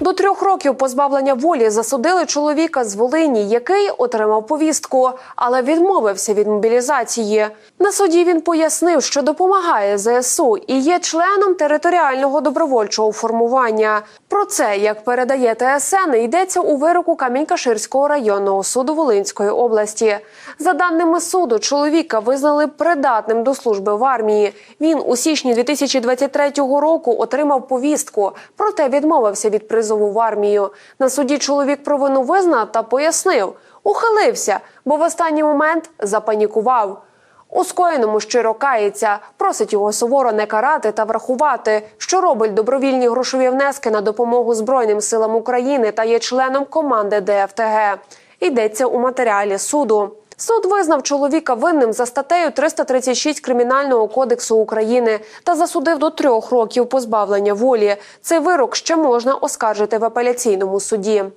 До трьох років позбавлення волі засудили чоловіка з Волині, який отримав повістку, але відмовився від мобілізації. На суді він пояснив, що допомагає ЗСУ і є членом територіального добровольчого формування. Про це, як передає ТСН, йдеться у вироку Камінь-Каширського районного суду Волинської області. За даними суду, чоловіка визнали придатним до служби в армії. Він у січні 2023 року отримав повістку, проте відмовився від призову в армію. На суді чоловік провину визнав та пояснив, ухилився, бо в останній момент запанікував. У скоєному щиро кається, просить його суворо не карати та врахувати, що робить добровільні грошові внески на допомогу Збройним силам України та є членом команди ДФТГ. Йдеться у матеріалі суду. Суд визнав чоловіка винним за статтею 336 Кримінального кодексу України та засудив до трьох років позбавлення волі. Цей вирок ще можна оскаржити в апеляційному суді.